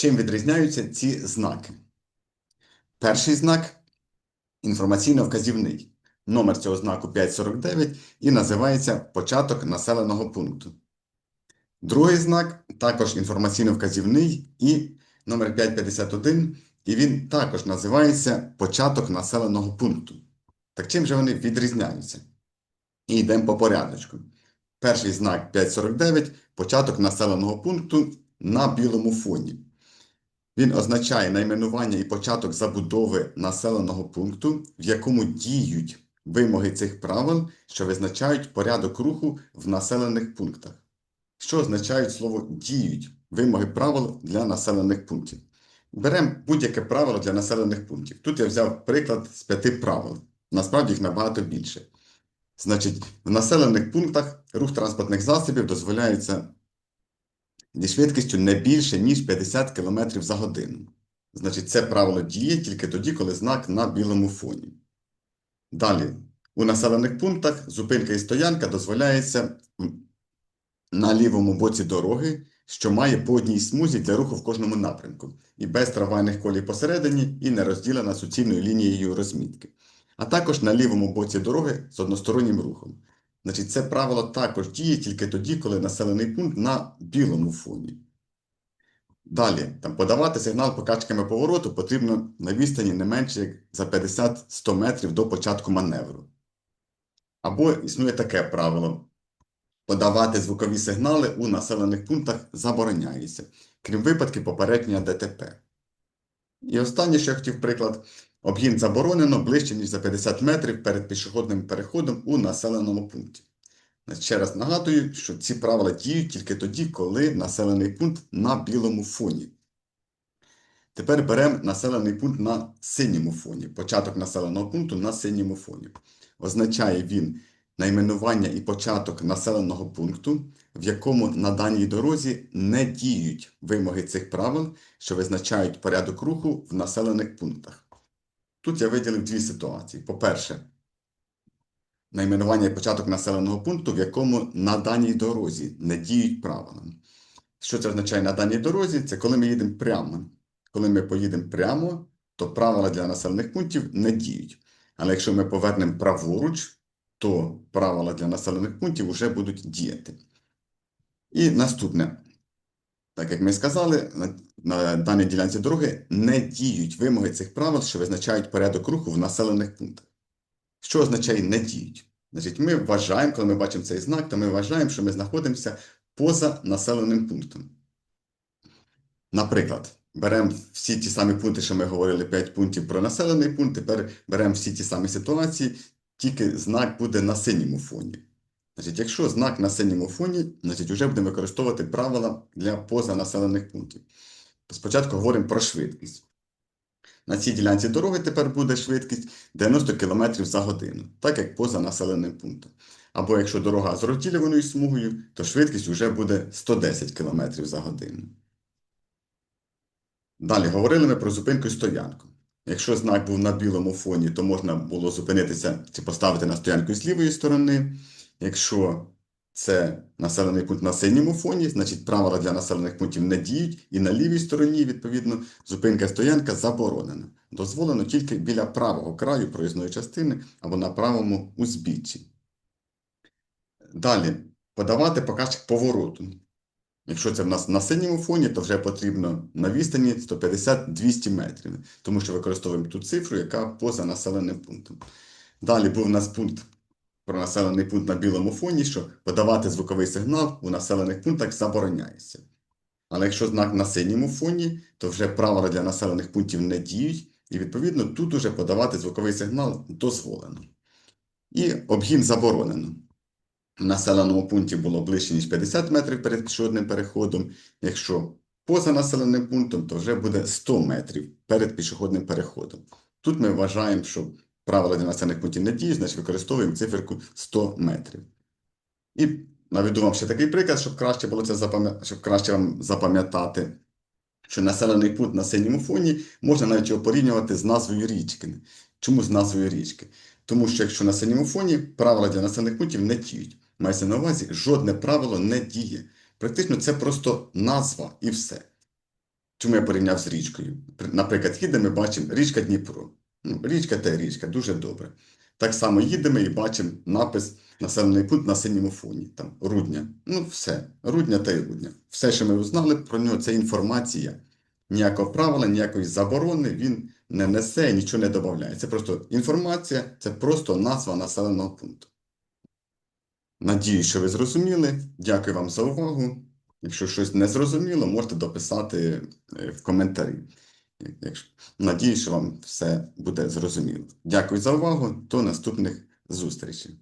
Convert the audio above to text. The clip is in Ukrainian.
Чим відрізняються ці знаки? Перший знак інформаційно-вказівний. Номер цього знаку 549 і називається початок населеного пункту. Другий знак також інформаційно-вказівний і номер 551, і він також називається початок населеного пункту. Так чим же вони відрізняються? І йдемо по порядочку. Перший знак 549 початок населеного пункту на білому фоні. Він означає найменування і початок забудови населеного пункту, в якому діють вимоги цих правил, що визначають порядок руху в населених пунктах. Що означають слово діють вимоги правил для населених пунктів? Беремо будь-яке правило для населених пунктів. Тут я взяв приклад з п'яти правил. Насправді їх набагато більше. Значить, в населених пунктах рух транспортних засобів дозволяється зі швидкістю не більше, ніж 50 км за годину. Значить, це правило діє тільки тоді, коли знак на білому фоні. Далі, у населених пунктах зупинка і стоянка дозволяється на лівому боці дороги, що має по одній смузі для руху в кожному напрямку, і без трамвайних колій посередині, і не розділена суцільною лінією розмітки. А також на лівому боці дороги з одностороннім рухом. Значить, це правило також діє тільки тоді, коли населений пункт на білому фоні. Далі, там, подавати сигнал покачками повороту потрібно на відстані не менше як за 50-100 метрів до початку маневру. Або існує таке правило: подавати звукові сигнали у населених пунктах забороняється, крім випадків попередження ДТП. І останнє, що я хотів приклад, обгін заборонено ближче, ніж за 50 метрів перед пішохідним переходом у населеному пункті. Ще раз нагадую, що ці правила діють тільки тоді, коли населений пункт на білому фоні. Тепер беремо населений пункт на синьому фоні. Початок населеного пункту на синьому фоні. Означає він найменування і початок населеного пункту, в якому на даній дорозі не діють вимоги цих правил, що визначають порядок руху в населених пунктах. Тут я виділив дві ситуації. По-перше, найменування і початок населеного пункту, в якому на даній дорозі не діють правила. Що це означає на даній дорозі? Це коли ми їдемо прямо. Коли ми поїдемо прямо, то правила для населених пунктів не діють. Але якщо ми повернемо праворуч, то правила для населених пунктів вже будуть діяти. І наступне. Так як ми сказали, на, даній ділянці дороги не діють вимоги цих правил, що визначають порядок руху в населених пунктах. Що означає не діють? Значить, ми вважаємо, коли ми бачимо цей знак, то ми вважаємо, що ми знаходимося поза населеним пунктом. Наприклад, беремо всі ті самі пункти, що ми говорили 5 пунктів про населений пункт, тепер беремо всі ті самі ситуації, тільки знак буде на синьому фоні. Значить, якщо знак на синьому фоні, значить вже будемо використовувати правила для позанаселених пунктів. Спочатку говоримо про швидкість. На цій ділянці дороги тепер буде швидкість 90 км за годину, так як поза населеним пунктом. Або якщо дорога з розділюваною смугою, то швидкість вже буде 110 км за годину. Далі говорили ми про зупинку і стоянку. Якщо знак був на білому фоні, то можна було зупинитися чи поставити на стоянку з лівої сторони. Якщо це населений пункт на синьому фоні, значить правила для населених пунктів не діють, і на лівій стороні, відповідно, зупинка стоянка заборонена. Дозволено тільки біля правого краю проїзної частини або на правому узбіччі. Далі подавати показчик повороту. Якщо це в нас на синьому фоні, то вже потрібно на відстані 150-200 метрів, тому що використовуємо ту цифру, яка поза населеним пунктом. Далі був у нас пункт про населений пункт на білому фоні, що подавати звуковий сигнал у населених пунктах забороняється. Але якщо знак на синьому фоні, то вже правила для населених пунктів не діють, і, відповідно, тут уже подавати звуковий сигнал дозволено. І обгін заборонено. В населеному пункті було ближче, ніж 50 метрів перед пішохідним переходом. Якщо поза населеним пунктом, то вже буде 100 метрів перед пішохідним переходом. Тут ми вважаємо, що правила для населених пунктів не діють, значить використовуємо циферку 100 метрів. І наведу вам ще такий приклад, щоб краще було це запам'ятати, щоб краще вам запам'ятати, що населений пункт на синьому фоні можна навіть його порівнювати з назвою річки. Чому з назвою річки? Тому що якщо на синьому фоні правила для населених пунктів не діють. Мається на увазі, жодне правило не діє. Практично це просто назва і все. Чому я порівняв з річкою? Наприклад, їдемо, ми бачимо річка Дніпро. Річка та річка, дуже добре. Так само їдемо і бачимо напис населений пункт на синьому фоні. Там Рудня. Ну, все. Рудня та й Рудня. Все, що ми узнали про нього, це інформація. Ніякого правила, ніякої заборони він не несе, нічого не додає. Це просто інформація, це просто назва населеного пункту. Надію, що ви зрозуміли. Дякую вам за увагу. Якщо щось не зрозуміло, можете дописати е, в коментарі. Якщо... Надію, що вам все буде зрозуміло. Дякую за увагу. До наступних зустрічей.